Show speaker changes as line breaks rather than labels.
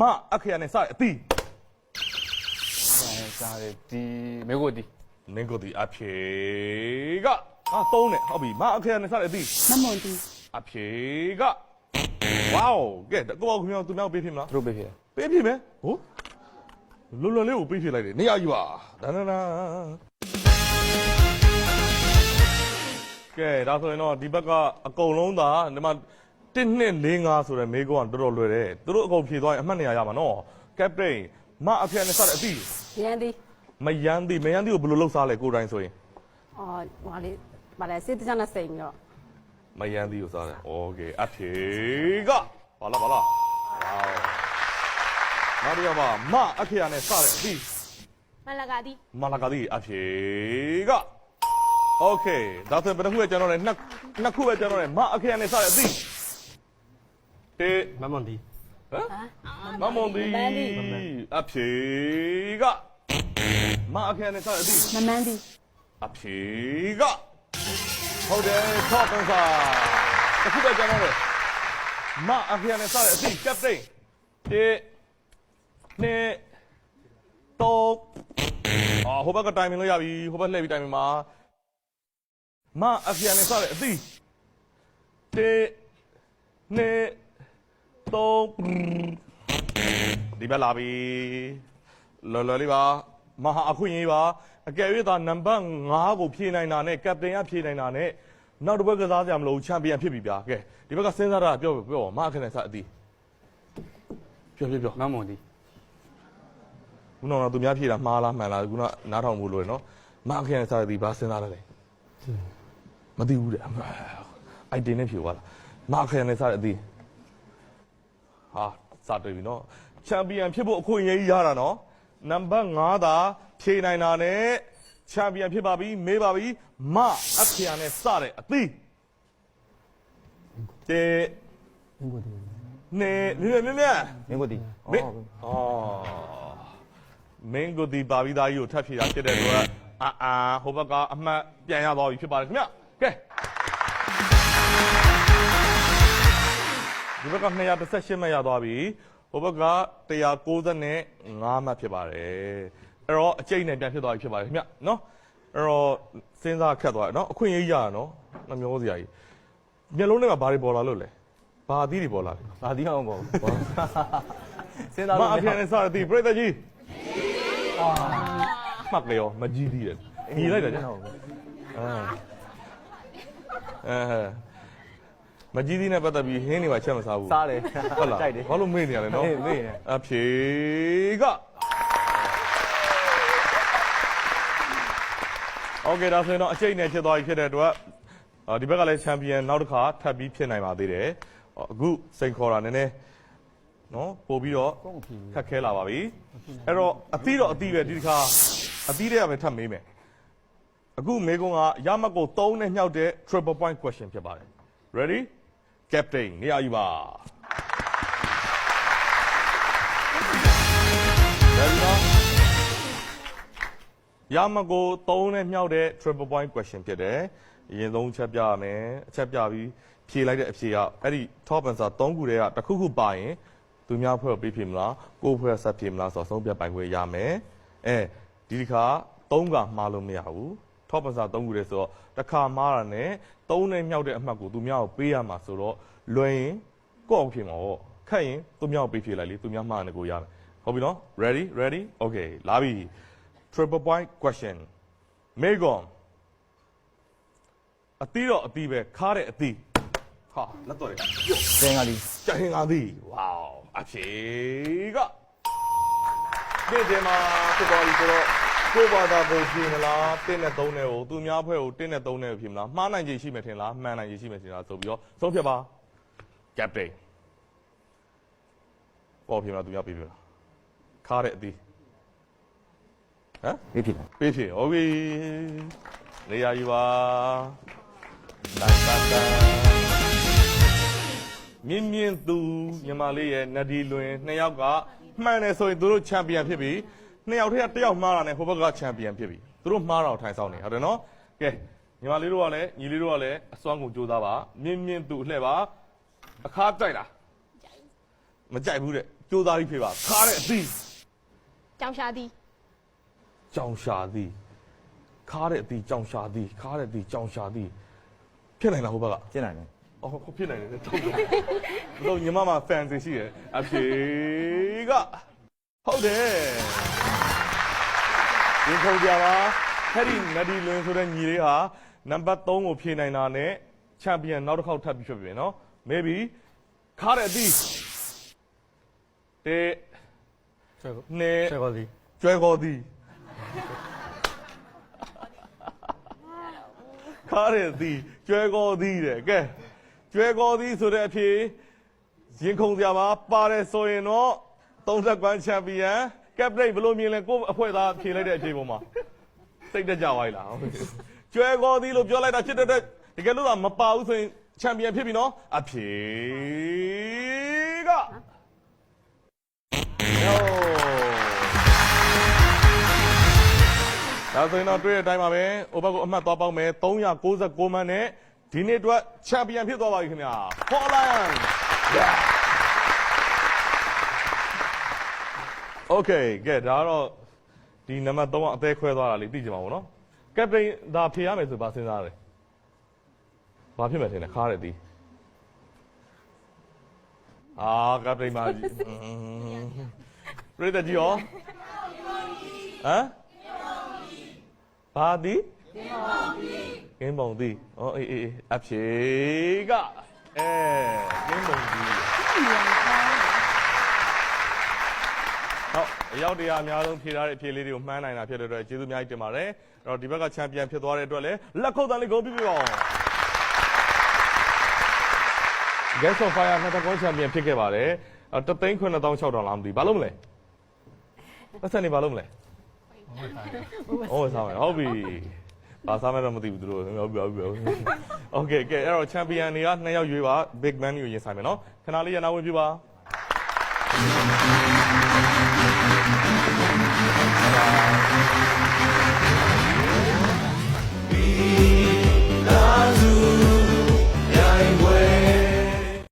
မအခရာနဲ့စတဲ့အသီး
အဲစားတယ်ဒီမေကိုဒီ
နင်ကိုဒီအဖြေကဟာသုံးနဲ့ဟုတ်ပြီမအခရာနဲ့စတဲ့အသီး
မမွန်တီ
အဖြေကဝေါကဲကိုယ့်ဘောက်ခင်ဗျားသူများကိုပေးဖြစ်မလား
သူတို့ပေးဖြစ်တယ်
ပေးဖြစ်မယ်ဟုတ်လွတ်လွတ်လေးကိုပေးဖြစ်လိုက်တယ်နေရာယူပါဒါနာနာကဲဒါဆိုရင်တော့ဒီဘက်ကအကုန်လုံးသာဒီမှာ 1နှစ်4 5ဆိုတဲ့မေးခွန်းကတော်တော်လွယ်တယ်သူတို့အကုန်ဖြေသွားရင်အမှတ်နေရာရမှာနော်ကပတိန်မအဖြေနဲ့စတဲ့အသီး
ရန်တီ
မယန်းသည်မယန်းသည်ကိုဘယ်လိုလှုပ်စားလဲကိုယ်တိုင်ဆိုရင်
အော်ဟိုလေဗါလဲစစ်တကြနဲ့စိန်ပြီးတော့
မယန်းသည်ကိုစားတယ်โอเคအဖြေကဘာလားဘာလားဝေါနောက်တစ်ယောက်ပါမအဖြေနဲ့စတဲ့အသီး
မလကတိ
မလာကတိအဖြေကโอเคဒါဆိုရင်ဘယ်တစ်ခုပဲကျွန်တော်လည်းနှစ်နှစ်ခုပဲကျွန်တော်လည်းမအဖြေနဲ့စတဲ့အသီး တေ
မမွန်ဒီ
ဟမ်မမွန်ဒီအဖြေကမအဖြေနဲ့စတဲ့အသီး
မမန်းတီ
အဖြေကဟုတ်တယ်ထောက်ပန်စာတစ်ခုပဲကျွန်တော်လည်းမအဖြေနဲ့စတဲ့အသီးကပတိန်တေနေတော့အာဟိုဘက်ကတိုင်မင်လို့ရပြီဟိုဘက်လှည့်ပြီးတိုင်မင်မှာမအဖြေနဲ့စတဲ့အသီးတေနေ တော့ဒီဘက်လာပြီလော်လော်လေးပါမဟာအခွင့်အရေးပါအကယ်၍သာနံပါတ်5ကိုဖြည့်နိုင်တာနဲ့ကပတိန်ကဖြည့်နိုင်တာနဲ့နောက်တစ်ဘက်ကစားကြမလို့ချန်ပီယံဖြစ်ပြီဗျာကဲဒီဘက်ကစဉ်းစားတာပြောပြောမအခနဲ့စအသီးပြောပြောပြော
မမွန်ဒီ
ခုနကတော့သူများဖြည့်တာမှားလားမှန်လားခုနနားထောင်ဖို့လိုရနော်မအခရင်စားသည်ဘာစဉ်းစားလဲလဲမသိဘူးတဲ့အိုက်တင်နဲ့ဖြည့်သွားလားမအခရင်နဲ့စားတဲ့အသည် ဟာစတွေ့ပြီနော်ချန်ပီယံဖြစ်ဖို့အခွင့်အရေးကြီးရတာနော်နံပါတ်5သာဖြည့်နိုင်တာနဲ့ချန်ပီယံဖြစ်ပါပြီမေးပါပြီမအခရင်နဲ့စတဲ့အသည်တေ
မင်္ဂဒီ
နေမြဲမြဲမြဲ
မေကိုဒီ
မင်းအော်မင်းကိုဒီပါပြီးသားကြီးကိုထပ်ဖြေတာဖြစ်တဲ့အတွက်အာအာဟိုဘက်ကအမှတ်ပြန်ရသွားပြီဖြစ်ပါတယ်ခင်ဗျကဲ ဒီဘက်က218မှတ်ရသွားပြီဟိုဘက်က195မှတ်ဖြစ်ပါတယ်အဲ့တော့အကျိတ်နဲ့ပြန်ဖြစ်သွားပြီဖြစ်ပါတယ်ခင်ဗျနော်အဲ့တော့စဉ်းစားခက်သွားတယ်နော်အခွင့်အရေးရတာနော်နှမျိုးစရာကြီးမျက်လုံးထဲမှာဘာတွေပေါ်လာလို့လဲဘာအသီးတွေပေါ်လာလဲ
ဘာဒီအောင်ပေါ့စဉ်းစား
မ
လို့
အဖေနဲ့စားတဲ့ပြိတ္တကြီးအာမှတ်လေရောမကြီးသေးတယ်ညီလိုက်တာကြာအာအဲ မကြီးသေးနဲ့ပတ်သက်ပြီးဟင်းတွေပါချက်မစားဘူး
စားတယ်
ဟုတ်လား
ကြိုက်တယ်
ဘာလို့မေ့နေရလဲနော်
မေ့မေ့နေ
အဖေကโอเคဒါဆိုရင်တော့အကျိတ်နဲ့ဖြစ်သွားပြီဖြစ်တဲ့အတွက်အာဒီဘက်ကလည်းချန်ပီယံနောက်တစ်ခါထပ်ပြီးဖြစ်နိုင်ပါသေးတယ်အခုစိန်ခေါ်တာနည်းနည်းနော်ပို့ပြီးတော့
ကုန်းဖြီ
ခက်ခဲလာပါပြီအဲ့တော့အသီးတော့အသီးပဲဒီတစ်ခါအသီးတွေကပဲထပ်မေးမယ်အခုမေးခွန်းကရမတ်ကို3နဲ့မြှောက်တဲ့ triple point question ဖြစ်ပါတယ် ready captain နေရာယူပါ ready နော်ရမတ်ကို3နဲ့မြှောက်တဲ့ triple point question ဖြစ်တယ်အရင်ဆုံးချက်ပြရမယ်အချက်ပြပြီးဖြေလိုက်တဲ့အဖြေကအဲ့ဒီ top answer 3ခုတည်းကတစ်ခုခုပါရင်သူများဖွဲ့ကိုပေးဖြစ်မလားကိုယ်ဖွဲ့ဆက်ဖြစ်မလားဆိုတော့ဆုံးဖြတ်ပိုင်ခွင့်ရမယ်အဲဒီတစ်ခါ၃ကမှားလို့မရဘူး top answer ၃ခုတည်းဆိုတော့တစ်ခါမှားတာနဲ့၃နဲ့မြောက်တဲ့အမှတ်ကိုသူများကိုပေးရမှာဆိုတော့လွယ်ရင်ကိုယ့်အောင်ဖြစ်မှာပေါ့ခက်ရင်သူများကိုပေးဖြစ်လိုက်လေသူများမှားတယ်ကိုရမယ်ဟုတ်ပြီနော် ready ready okay လာပြီ triple point question megon အသီးတော့အသီးပဲခါတဲ့အသီးဟာလက်တော့လေ
စင်ကလေး
ကြင်ငါသည်ဝေါအဖြေကဒီဒီမှာဖြစ်သွားပြီဆိုတော့ ကိုယ့်ဘာသာကိုဖြေမလားတင်းနဲ့သုံးနဲ့ကိုသူများဖွဲ့ကိုတင်းနဲ့သုံးနဲ့ကိုဖြေမလားမှားနိုင်ခြေရှိမယ်ထင်လားမှန်နိုင်ခြေရှိမယ်ထင်လားဆိုပြီးတော့ဆုံးဖြတ်ပါ captain ပေါ်ဖြေမလားသူများပေးပြလားခါတဲ့အသီးဟမ်
ပေးဖြစ်တယ်
ပေးဖြေဟုတ်ပြီနေရာယူပါတန်တန်တန်မြင်းမြင့်သူညီမလေးရဲ့နဒီလွင်နှစ်ယောက်ကမှန်တယ်ဆိုရင်သူတို့ချန်ပီယံဖြစ်ပြီ နှစ်ယောက်ထဲကတစ်ယောက်မှားတာနဲ့ဟိုဘက်ကချန်ပီယံဖြစ်ပြီသူတို့မှားတာကိုထိုင်ဆောင်နေဟုတ်တယ်နော်ကဲညီမလေးတို့ကလည်းညီလေးတို့ကလည်းအစွမ်းကုန်ကြိုးစားပါမြင်းမြင့်သူလှဲ့ပါအခါကြိုက်လားမကြိုက်ဘူးတဲ့ကြိုးစားပြီးဖြေပါခါတဲ့အသီး
ကြောင်ရှာသည်
ကြောင်ရှာသည်ခါတဲ့အသီးကြောင်ရှာသည်ခါတဲ့အသီးကြောင်ရှာသည်ဖြစ်နိုင်လားဟိုဘက်က
ကျင်းနိုင်တယ်
အော်ဟုတ်ဖြစ်နိုင်တယ်တုံးတော့တော့ညီမမှာ fan စီရှိတယ်အဖြေကဟုတ်တယ် ဒီခုံကြပါဟဲ့ဒီနဒီလွင်ဆိုတဲ့ညီလေးဟာနံပါတ်3ကိုဖြေနိုင်တာနဲ့ချန်ပီယံနောက်တစ်ခေါက်ထပ်ပြီးဖြစ်ပြီနော် maybe ခါတဲ့အသီးတေ
ဆွဲကို
နေ
ဆွဲကိုစီ
ကျွဲကောသည်ခါရသည်ကျွဲကောသည်တဲ့ကဲကျွဲကောသည်ဆိုတဲ့အဖြေရင်ခုန်စရာပါပါတယ်ဆိုရင်တော့30ကွမ်းချန်ပီယံ ကပ်ပရိတ်ဘယ်လိုမြင်လဲကိုယ့်အဖွဲ့သားဖြေလိုက်တဲ့အဖြေပေါ်မှာစိတ်တက်ကြပါ යි လားကျွဲကောသည်လို့ပြောလိုက်တာဖြစ်တဲ့အတွက်တကယ်လို့သာမပါဘူးဆိုရင်ချန်ပီယံဖြစ်ပြီနော်အဖြေကဒါဆိုရင်တော့တွေ့တဲ့အတိုင်းပါပဲ။အိုဘက်ကိုအမှတ်သွားပေါက်မယ်396မှတ်နဲ့ဒီနေ့အတွက်ချန်ပီယံဖြစ်သွားပါပြီခင်ဗျာ။ For Lion. Okay ကဲဒါကတော့ဒီနံပါတ်3ကအသေးခွဲသွားတာလေးသိကြပါဘောနော်။ကက်ပတိန်ဒါဖြေရမယ်ဆိုဘာစဉ်းစားရလဲ။ဘာဖြစ်မယ်ထင်လဲခါရတယ်ဒီ။အာကက်ပတိန်မကြီး။ပြည့်တဲ့ကြီးရောဟမ်ဘာဒီကင်းပုံသည်ဩအေးအေးအေးအဖြေကအဲကင်းပုံသည် ဟုတ်အရောက်တရားအများဆုံးဖြေထားတဲ့အဖြေလေးတွေကိုမှန်းနိုင်တာဖြစ်တဲ့အတွက်ကျေးဇူးအများကြီးတင်ပါတယ်အဲ့တော့ဒီဘက်ကချန်ပီယံဖြစ်သွားတဲ့အတွက်လည်းလက်ခုပ်တန်းလေးကိုပြပြပါဦး Guest of Fire နှစ်သက်ကောချန်ပီယံဖြစ်ခဲ့ပါတယ်အဲ့တသိန်း9600လားမသိဘူးဘာလို့မလဲပတ်စံနေဘာလို့မလဲ ဟုတ်စားမယ်ဟုတ်ပြီဘာစားမယ်တော့မသိဘူးသူတို့ဟုတ်ပြီဟုတ်ပြီဟုတ်ပြီโอเคကဲအဲ့တော့ချန်ပီယံတွေကနှစ်ယောက်ရွေးပါ big man ကိုရင်ဆိုင်မယ်နော်ခဏလေးရနာဝင်ပြပါ Thank you.